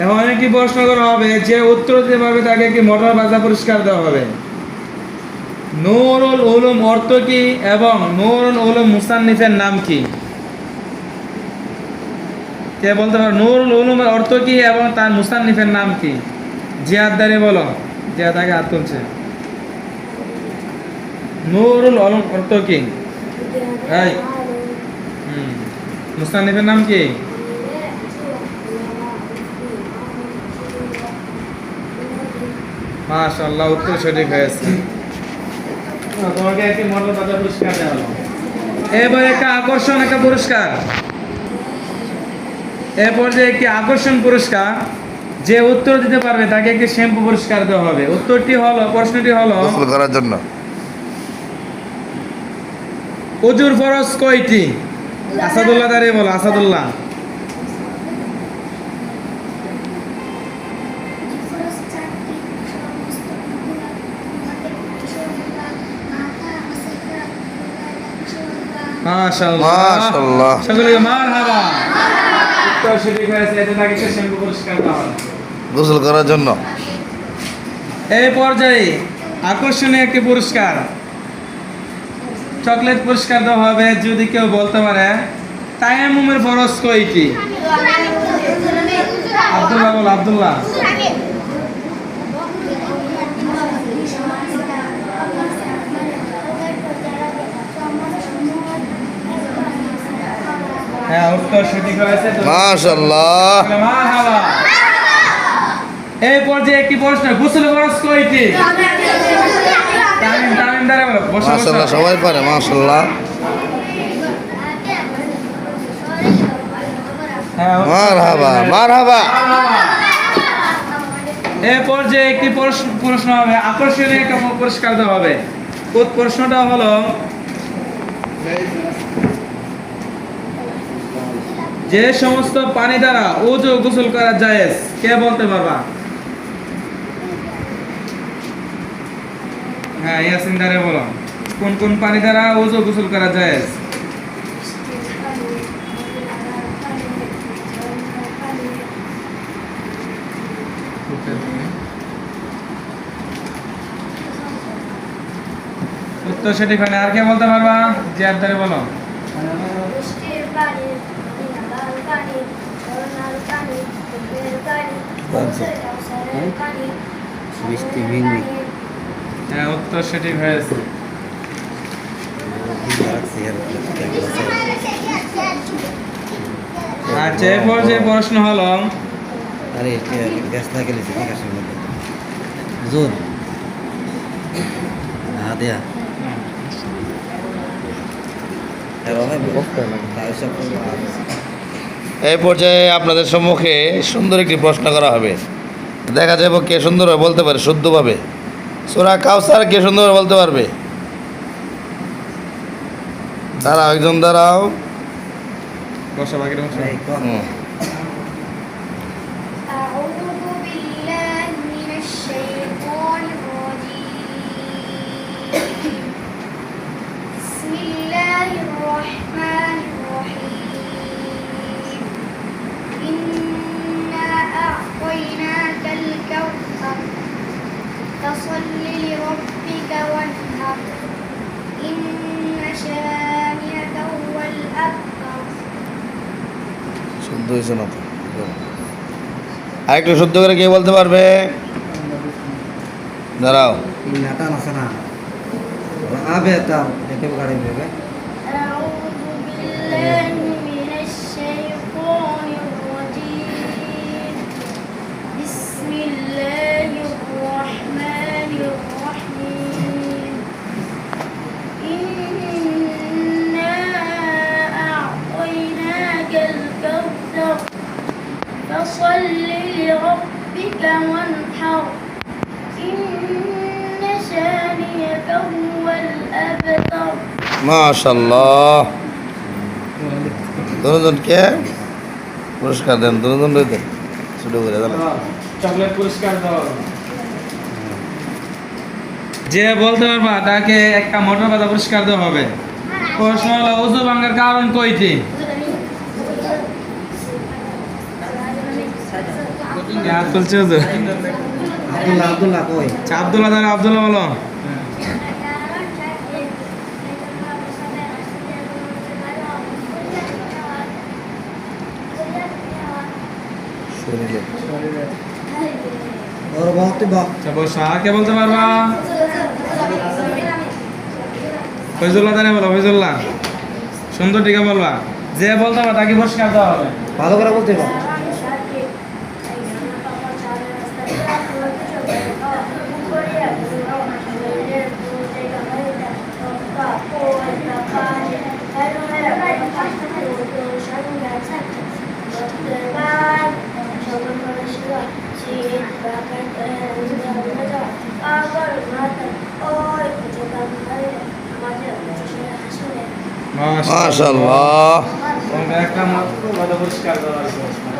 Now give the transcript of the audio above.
এখন একটি প্রশ্ন করা হবে যে উত্তর দিতে পারবে তাকে কি মোটর বাজা পুরস্কার দেওয়া হবে। নুরুল উলুম অর্থ কি এবং নুরুল উলুম মুসান্নিফের নাম কি? কে বলতে পারো? নুরুল উলুমের অর্থ কি এবং তার মুসান্নিফের নাম কি? জিয়াদ দাঁড়িয়ে বলো। জিয়াদ আগে হাত তুলছে। নুরুল উলুম অর্থ কি? মুসান্নিফের নাম কি? মাশাআল্লাহ উত্তর সঠিক হয়েছে। তোমাকে একটি মোটর বাজার পুরস্কার দেওয়া হলো। এবার একটা আকর্ষণ একটা পুরস্কার। এরপর যে একটি আকর্ষণ পুরস্কার যে উত্তর দিতে পারবে তাকে একটি শ্যাম্পু পুরস্কার দেওয়া হবে। উত্তরটি হলো প্রশ্নটি হলো করার জন্য। উজুর ফরজ কয়টি? আসাদুল্লাহ দাঁড়িয়ে বলো আসাদুল্লাহ। মাশাআল্লাহ। মাশাআল্লাহ। মারহাবা। উত্তর সঠিক হয়েছে এটা তাকে শ্যাম্পু পুরস্কার দেওয়া গোসল করার জন্য। এই পর্যায়ে আকর্ষণীয় একটি পুরস্কার। চকলেট পুরস্কার দেওয়া হবে যদি কেউ বলতে পারে। তায়ামুমের ফরজ কয়টি? আব্দুল্লাহ বল আব্দুল্লাহ। হ্যাঁ উত্তর সঠিক হয়েছে তো- মাশাআল্লাহ। মারহাবা। এই একটি প্রশ্ন গোসল ফরজ কয়টি তামিম তামিম দ্বারা বসো মাশাআল্লাহ সবাই পারে মাশাআল্লাহ। হ্যাঁ, মারহাবা। মারহাবা। এই পর্যায়ে একটি প্রশ্ন হবে আকর্ষণীয় একটা পুরস্কার দেওয়া হবে? প্রশ্নটা হলো যে সমস্ত পানি দ্বারা ওজু গোসল করা জায়েজ, কে বলতে পারবা? হ্যাঁ ইয়াসিন দারে বলো। কোন কোন পানি দ্বারা ওজু গোসল করা জায়েজ? উত্তর না আর কে বলতে পারবা? জিয়াদ দারে বলো লাল পানি ঝর্ণার পানি পুকুরের পানি আচ্ছা। কৌশলের পানি বৃষ্টি ভিঙ্গি। হ্যাঁ উত্তর সঠিক হয়েছে আচ্ছা এরপর যে প্রশ্ন হলো। আরে গ্যাস না গেলে জোর না দেয়া। এই পর্যায়ে আপনাদের সম্মুখে সুন্দর একটি প্রশ্ন করা হবে। দেখা যাবে কে সুন্দর বলতে পারে শুদ্ধভাবে। সোরা কাউসার কে সুন্দর বলতে পারবে? দাঁড়াও একজন দাঁড়াও। শুদ্ধ হয়েছে না তো আরেকটু শুদ্ধ করে কে বলতে পারবে? দাঁড়াও। নাটা আছে না। আবে তাও দেখে فصل لربك وانحر إن شانئك هو الأبتر মাশাল্লাহ দুজনকে পুরস্কার দেন দুজন দেন শুরু করে দাঁড়াও চকলেট পুরস্কার দাও যে বলতে পারবা তাকে একটা মোটর বাধা পুরস্কার দেওয়া হবে প্রশ্ন হলো উজু ভাঙ্গার কারণ কয়টি হুজুর আব্দুল্লাহ আব্দুল্লাহ কই? আচ্ছা, আব্দুল্লাহ আব্দুল্লাহ বলো। আচ্ছা ফৈজুল্লাহ বলো ফৈজুল্লাহ। সুন্দর টিকা বলবা। যে বলতে তাকে পুরস্কার দেওয়া হবে। ভালো করে বলতে মাশাআল্লাহ। একটা মাত্র ভালো পরিষ্কার দেওয়া হয়েছে।